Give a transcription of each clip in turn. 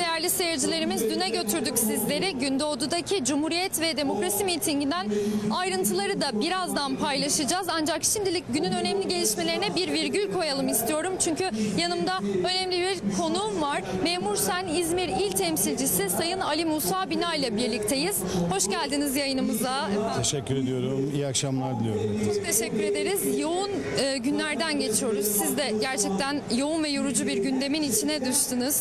değerli seyircilerimiz düne götürdük sizleri. Gündoğdu'daki Cumhuriyet ve Demokrasi mitinginden ayrıntıları da birazdan paylaşacağız. Ancak şimdilik günün önemli gelişmelerine bir virgül koyalım istiyorum. Çünkü yanımda önemli bir konuğum var. Memur Sen İzmir İl Temsilcisi Sayın Ali Musa Bina ile birlikteyiz. Hoş geldiniz yayınımıza. Teşekkür ediyorum. İyi akşamlar diliyorum. Çok teşekkür ederiz. Yoğun e, günlerden geçiyoruz. Siz de gerçekten yoğun ve yorucu bir gündemin içine düştünüz.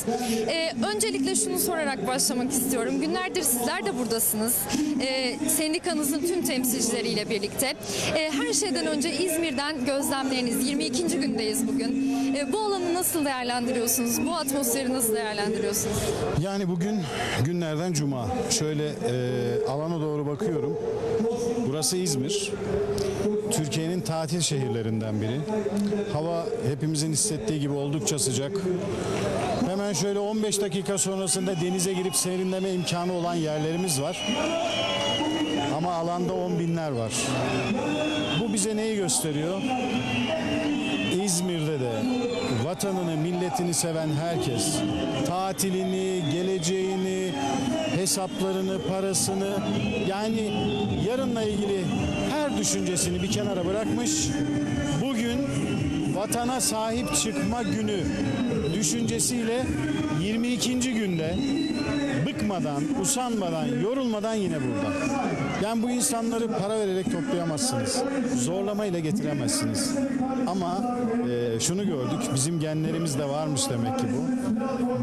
E, öncelikle şunu sorarak başlamak istiyorum. Günlerdir sizler de buradasınız. E, sendikanızın tüm temsilcileriyle birlikte. E, her şeyden önce İzmir'den gözlemleriniz. 22. gündeyiz bugün. E, bu alanı nasıl değerlendiriyorsunuz? Bu atmosferi nasıl değerlendiriyorsunuz? Yani bugün günlerden cuma. Şöyle e, alana doğru bakıyorum. Burası İzmir. Türkiye'nin tatil şehirlerinden biri. Hava hepimizin hissettiği gibi oldukça sıcak. Hemen şöyle 15 dakika sonrasında denize girip serinleme imkanı olan yerlerimiz var. Ama alanda on binler var. Bu bize neyi gösteriyor? İzmir'de de vatanını, milletini seven herkes tatilini, geleceğini, hesaplarını, parasını yani yarınla ilgili her düşüncesini bir kenara bırakmış. Bugün vatana sahip çıkma günü düşüncesiyle 22. günde bıkmadan, usanmadan, yorulmadan yine burada. Yani bu insanları para vererek toplayamazsınız. Zorlamayla getiremezsiniz. Ama e, şunu gördük, bizim genlerimizde varmış demek ki bu.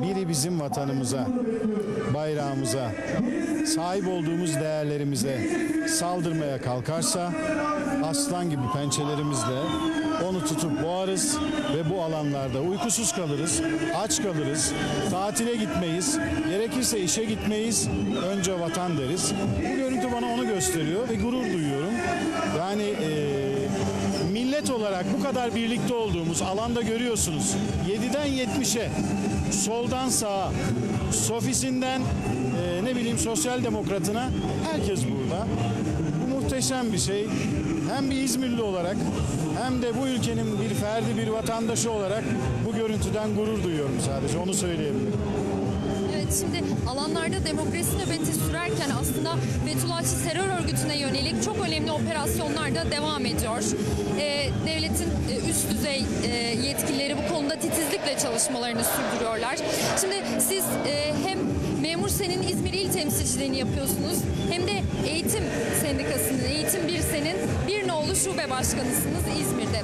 Biri bizim vatanımıza, bayrağımıza, sahip olduğumuz değerlerimize saldırmaya kalkarsa aslan gibi pençelerimizle onu tutup boğarız ve bu alanlarda uykusuz kalırız, aç kalırız, tatile gitmeyiz, gerekirse işe gitmeyiz, önce vatan deriz. Bu görüntü bana onu gösteriyor ve gurur duyuyorum. Yani eee, millet olarak bu kadar birlikte olduğumuz alanda görüyorsunuz. 7'den 70'e, soldan sağa, sofisinden eee, ne bileyim sosyal demokratına herkes burada. Bu muhteşem bir şey. Hem bir İzmirli olarak hem de bu ülkenin bir ferdi, bir vatandaşı olarak bu görüntüden gurur duyuyorum sadece. Onu söyleyebilirim. Evet şimdi alanlarda demokrasi nöbeti sürerken aslında Fethullahçı terör örgütüne yönelik çok önemli operasyonlar da devam ediyor. Ee, devletin e, üst düzey e, yetkilileri bu konuda titizlikle çalışmalarını sürdürüyorlar. Şimdi siz e, hem Memur Sen'in İzmir İl temsilciliğini yapıyorsunuz hem de Eğitim Sendikası'nın, Eğitim Bir Sen'in bir nolu şube başkanısınız İzmir'de.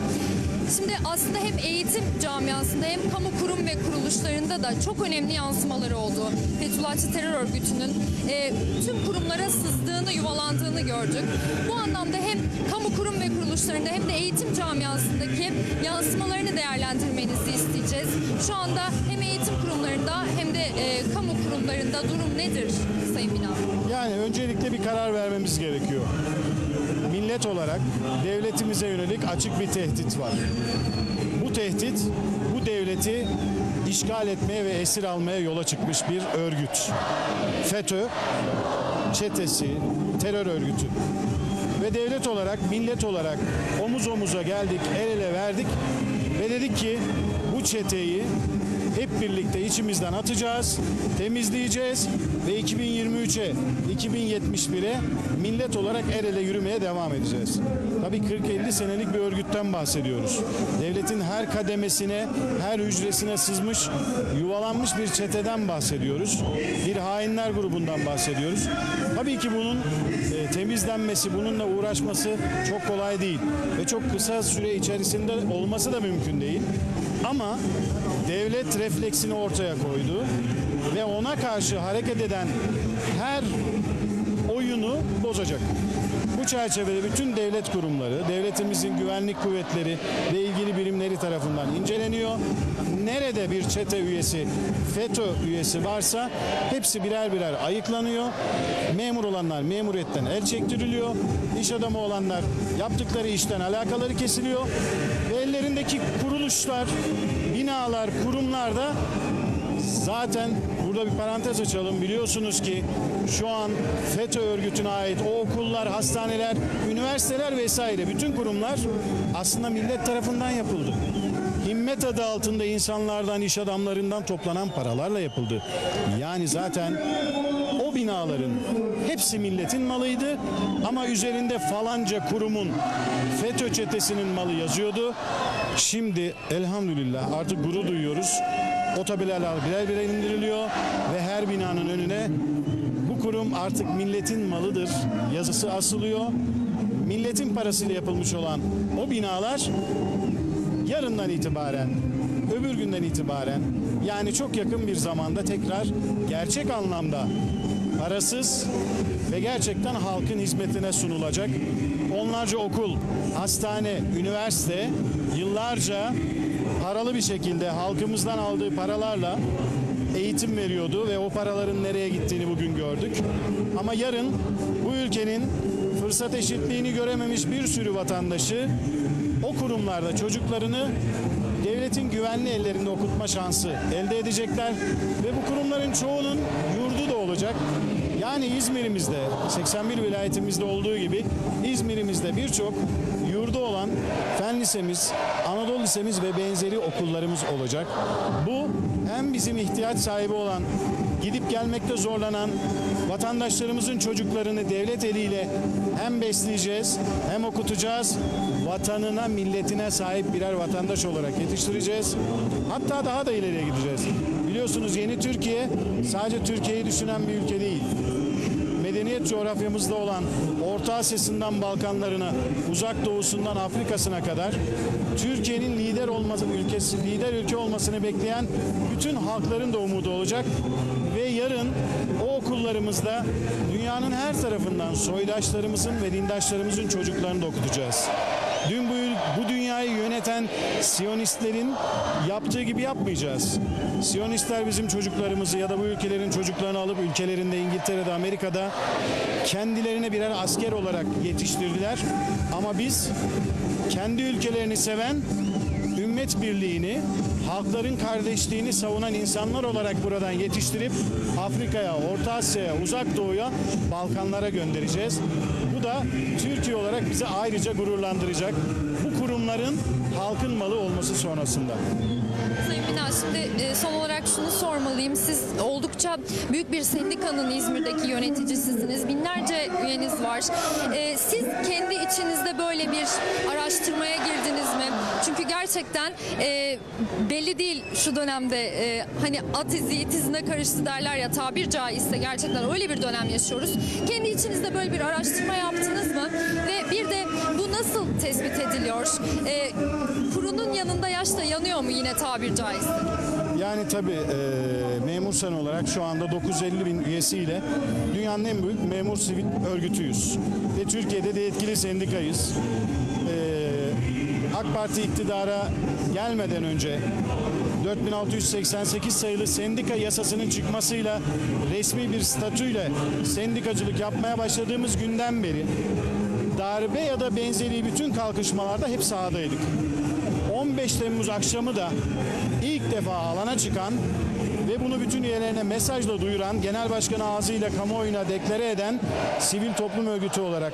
Şimdi aslında hem eğitim camiasında hem kamu kurum ve kuruluşlarında da çok önemli yansımaları oldu. Fethullahçı terör örgütünün e, tüm kurumlara sızdığını, yuvalandığını gördük. Bu anlamda hem kamu kurum ve kuruluşlarında hem de eğitim camiasındaki yansımalarını değerlendirmenizi isteyeceğiz. Şu anda hem eğitim kurumlarında hem de e, kamu kurumlarında durum nedir Sayın Binal? Yani öncelikle bir karar vermemiz gerekiyor. Millet olarak devletimize yönelik açık bir tehdit var. Bu tehdit bu devleti işgal etmeye ve esir almaya yola çıkmış bir örgüt. FETÖ çetesi, terör örgütü. Ve devlet olarak, millet olarak omuz omuza geldik, el ele verdik ve dedik ki bu çeteyi hep birlikte içimizden atacağız, temizleyeceğiz ve 2023'e, 2071'e millet olarak el ele yürümeye devam edeceğiz. Tabii 40-50 senelik bir örgütten bahsediyoruz. Devletin her kademesine, her hücresine sızmış, yuvalanmış bir çeteden bahsediyoruz. Bir hainler grubundan bahsediyoruz. Tabii ki bunun e, temizlenmesi, bununla uğraşması çok kolay değil ve çok kısa süre içerisinde olması da mümkün değil. Ama devlet refleksini ortaya koydu ve ona karşı hareket eden her oyunu bozacak. Bu çerçevede bütün devlet kurumları, devletimizin güvenlik kuvvetleri ve ilgili birimleri tarafından inceleniyor. Nerede bir çete üyesi, FETÖ üyesi varsa hepsi birer birer ayıklanıyor. Memur olanlar memuriyetten el çektiriliyor. İş adamı olanlar yaptıkları işten alakaları kesiliyor. Ve ellerindeki kuruluşlar, binalar, kurumlar da Zaten burada bir parantez açalım. Biliyorsunuz ki şu an FETÖ örgütüne ait o okullar, hastaneler, üniversiteler vesaire bütün kurumlar aslında millet tarafından yapıldı. himmet adı altında insanlardan, iş adamlarından toplanan paralarla yapıldı. Yani zaten o binaların hepsi milletin malıydı ama üzerinde falanca kurumun FETÖ çetesinin malı yazıyordu. Şimdi elhamdülillah artık gurur duyuyoruz. O tabelalar birer birer indiriliyor ve her binanın önüne kurum artık milletin malıdır yazısı asılıyor. Milletin parasıyla yapılmış olan o binalar yarından itibaren, öbür günden itibaren yani çok yakın bir zamanda tekrar gerçek anlamda parasız ve gerçekten halkın hizmetine sunulacak. Onlarca okul, hastane, üniversite yıllarca paralı bir şekilde halkımızdan aldığı paralarla eğitim veriyordu ve o paraların nereye gittiğini bugün gördük. Ama yarın bu ülkenin fırsat eşitliğini görememiş bir sürü vatandaşı o kurumlarda çocuklarını devletin güvenli ellerinde okutma şansı elde edecekler ve bu kurumların çoğunun yurdu da olacak. Yani İzmir'imizde 81 vilayetimizde olduğu gibi İzmir'imizde birçok yurdu olan Fen Lisemiz, Anadolu Lisemiz ve benzeri okullarımız olacak. Bu hem bizim ihtiyaç sahibi olan, gidip gelmekte zorlanan vatandaşlarımızın çocuklarını devlet eliyle hem besleyeceğiz hem okutacağız. Vatanına, milletine sahip birer vatandaş olarak yetiştireceğiz. Hatta daha da ileriye gideceğiz. Biliyorsunuz yeni Türkiye sadece Türkiye'yi düşünen bir ülke değil medeniyet coğrafyamızda olan Orta Asya'sından Balkanlarına, Uzak Doğu'sundan Afrika'sına kadar Türkiye'nin lider olması ülkesi, lider ülke olmasını bekleyen bütün halkların da umudu olacak ve yarın o okullarımızda dünyanın her tarafından soydaşlarımızın ve dindaşlarımızın çocuklarını da okutacağız. Dün bu, dünyayı yöneten Siyonistlerin yaptığı gibi yapmayacağız. Siyonistler bizim çocuklarımızı ya da bu ülkelerin çocuklarını alıp ülkelerinde İngiltere'de, Amerika'da kendilerine birer asker olarak yetiştirdiler. Ama biz kendi ülkelerini seven, ümmet birliğini, halkların kardeşliğini savunan insanlar olarak buradan yetiştirip Afrika'ya, Orta Asya'ya, Uzak Doğu'ya, Balkanlara göndereceğiz. Da Türkiye olarak bizi ayrıca gururlandıracak. Bu kurumların halkın malı olması sonrasında. Sayın Bina şimdi e, son olarak şunu sormalıyım. Siz oldukça büyük bir sendikanın İzmir'deki yöneticisisiniz. Binlerce üyeniz var. E, Siz kendi içinizde böyle bir araştırmaya girdiniz mi? Çünkü gerçekten e, belli değil şu dönemde hani at izi it izine karıştı derler ya tabir caizse gerçekten öyle bir dönem yaşıyoruz. Kendi içinizde böyle bir araştırma yaptınız mı? Ve bir de bu nasıl tespit ediliyor? Kurunun yanında yaş da yanıyor mu yine tabir caizse? Yani tabii e, memur sen olarak şu anda 950 bin üyesiyle dünyanın en büyük memur sivil örgütüyüz. Ve Türkiye'de de etkili sendikayız. E, AK Parti iktidara gelmeden önce 4688 sayılı sendika yasasının çıkmasıyla resmi bir statüyle sendikacılık yapmaya başladığımız günden beri darbe ya da benzeri bütün kalkışmalarda hep sahadaydık. 15 Temmuz akşamı da ilk defa alana çıkan ve bunu bütün üyelerine mesajla duyuran, genel başkan ağzıyla kamuoyuna deklare eden sivil toplum örgütü olarak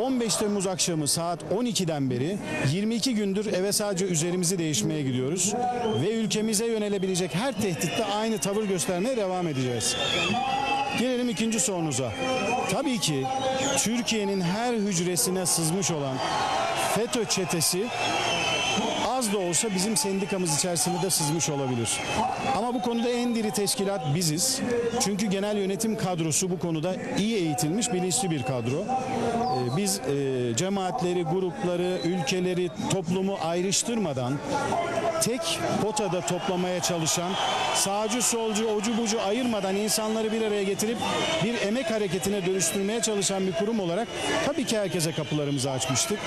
15 Temmuz akşamı saat 12'den beri 22 gündür eve sadece üzerimizi değişmeye gidiyoruz ve ülkemize yönelebilecek her tehditte aynı tavır göstermeye devam edeceğiz. Gelelim ikinci sorunuza. Tabii ki Türkiye'nin her hücresine sızmış olan FETÖ çetesi az da olsa bizim sendikamız içerisinde de sızmış olabilir. Ama bu konuda en diri teşkilat biziz. Çünkü genel yönetim kadrosu bu konuda iyi eğitilmiş, bilinçli bir kadro. Biz e, cemaatleri, grupları, ülkeleri, toplumu ayrıştırmadan tek potada toplamaya çalışan, sağcı solcu, ocu bucu ayırmadan insanları bir araya getirip bir emek hareketine dönüştürmeye çalışan bir kurum olarak tabii ki herkese kapılarımızı açmıştık.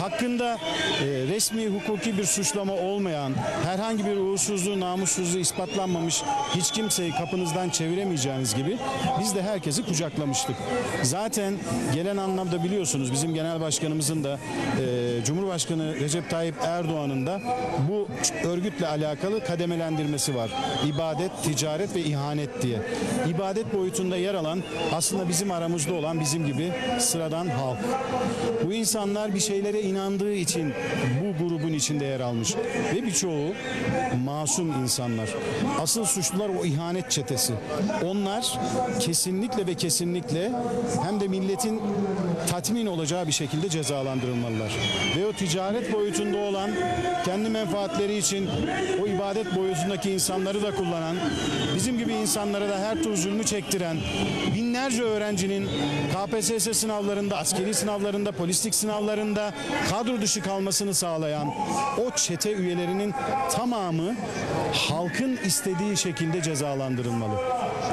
Hakkında e, resmi hukuki bir suçlama olmayan, herhangi bir uğursuzluğu, namussuzluğu ispatlanmamış hiç kimseyi kapınızdan çeviremeyeceğiniz gibi biz de herkesi kucaklamıştık. Zaten gelen anlamda biliyorsunuz bizim genel başkanımızın da e, Cumhurbaşkanı Recep Tayyip Erdoğan'ın da bu örgütle alakalı kademelendirmesi var. İbadet, ticaret ve ihanet diye. İbadet boyutunda yer alan aslında bizim aramızda olan bizim gibi sıradan halk. Bu insanlar bir şeylere inandığı için bu grubun içinde yer almış ve birçoğu masum insanlar. Asıl suçlular o ihanet çetesi. Onlar kesinlikle ve kesinlikle hem de milletin tatmin olacağı bir şekilde cezalandırılmalılar. Ve o ticaret boyutunda olan kendi menfaatleri için o ibadet boyutundaki insanları da kullanan, bizim gibi insanlara da her tür zulmü çektiren, binlerce öğrencinin KPSS sınavlarında, askeri sınavlarında, polislik sınavlarında kadro dışı kalmasını sağlayan o çete üyelerinin tamamı halkın istediği şekilde cezalandırılmalı.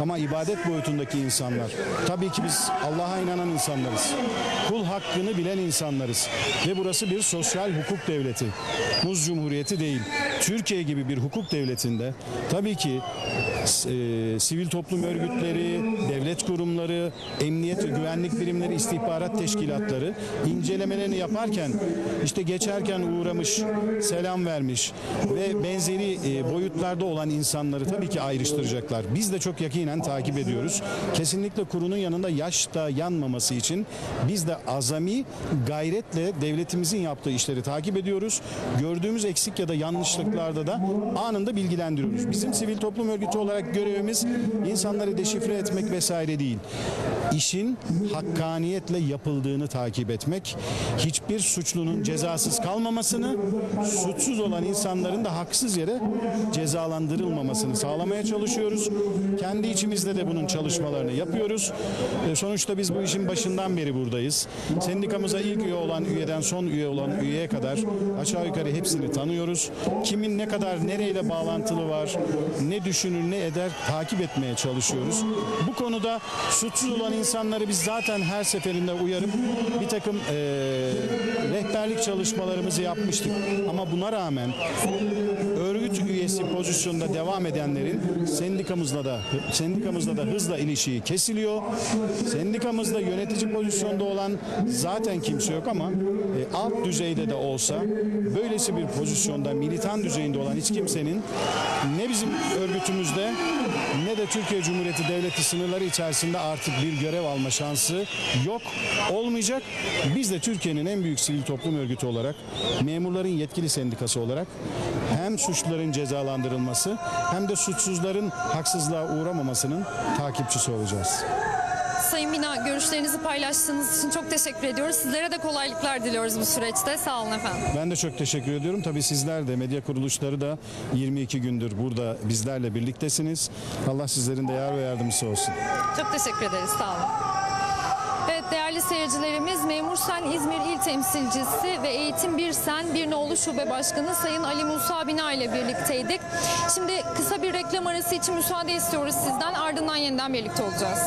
Ama ibadet boyutundaki insanlar, tabii ki biz Allah'a inanan insanlarız. Kul hakkını bilen insanlarız. Ve burası bir sosyal hukuk devleti. Muz Cumhuriyeti değil. Türkiye gibi bir hukuk devletinde tabii ki e, sivil toplum örgütleri, devlet kurumları, emniyet ve güvenlik birimleri, istihbarat teşkilatları incelemelerini yaparken işte geçerken uğramış, selam vermiş ve benzeri e, boyutlarda olan insanları tabii ki ayrıştıracaklar. Biz de çok yakinen takip ediyoruz. Kesinlikle kurunun yanında yaş da yanmaması için biz de azami gayretle devletimizin yaptığı işleri takip ediyoruz. Gördüğümüz eksik ya da yanlışlıklarda da anında bilgilendiriyoruz. Bizim sivil toplum örgütü olarak görevimiz insanları deşifre etmek vesaire değil. İşin hakkaniyetle yapıldığını takip etmek, hiçbir suçlunun cezasız kalmamasını, suçsuz olan insanların da haksız yere cezalandırılmamasını sağlamaya çalışıyoruz. Kendi içimizde de bunun çalışmalarını yapıyoruz. E, Sonuçta biz bu işin başından beri buradayız. Sendikamıza ilk üye olan üyeden son üye olan üyeye kadar aşağı yukarı hepsini tanıyoruz. Kimin ne kadar nereyle bağlantılı var, ne düşünür ne eder takip etmeye çalışıyoruz. Bu konuda suçsuz olan insanları biz zaten her seferinde uyarıp bir takım e, rehberlik çalışmalarımızı yapmıştık. Ama buna rağmen örgüt üyesi pozisyonda devam edenlerin sendikamızla da sendikamızla da hızla ilişiği kesiliyor. Sendikamızda yönetici pozisyonda olan zaten kimse yok ama e, alt düzeyde de olsa böylesi bir pozisyonda militan düzeyinde olan hiç kimsenin ne bizim örgütümüzde ne de Türkiye Cumhuriyeti Devleti sınırları içerisinde artık bir görev alma şansı yok, olmayacak. Biz de Türkiye'nin en büyük sivil toplum örgütü olarak, memurların yetkili sendikası olarak hem suçluların cezalandırılması hem de suçsuzların haksızlığa uğramamasının takipçisi olacağız. Sayın Bina görüşlerinizi paylaştığınız için çok teşekkür ediyoruz. Sizlere de kolaylıklar diliyoruz bu süreçte. Sağ olun efendim. Ben de çok teşekkür ediyorum. Tabii sizler de medya kuruluşları da 22 gündür burada bizlerle birliktesiniz. Allah sizlerin de yar ve yardımcısı olsun. Çok teşekkür ederiz. Sağ olun. Evet değerli seyircilerimiz Memur Sen İzmir İl Temsilcisi ve Eğitim Bir Sen Bir Nolu Şube Başkanı Sayın Ali Musa Bina ile birlikteydik. Şimdi kısa bir reklam arası için müsaade istiyoruz sizden ardından yeniden birlikte olacağız.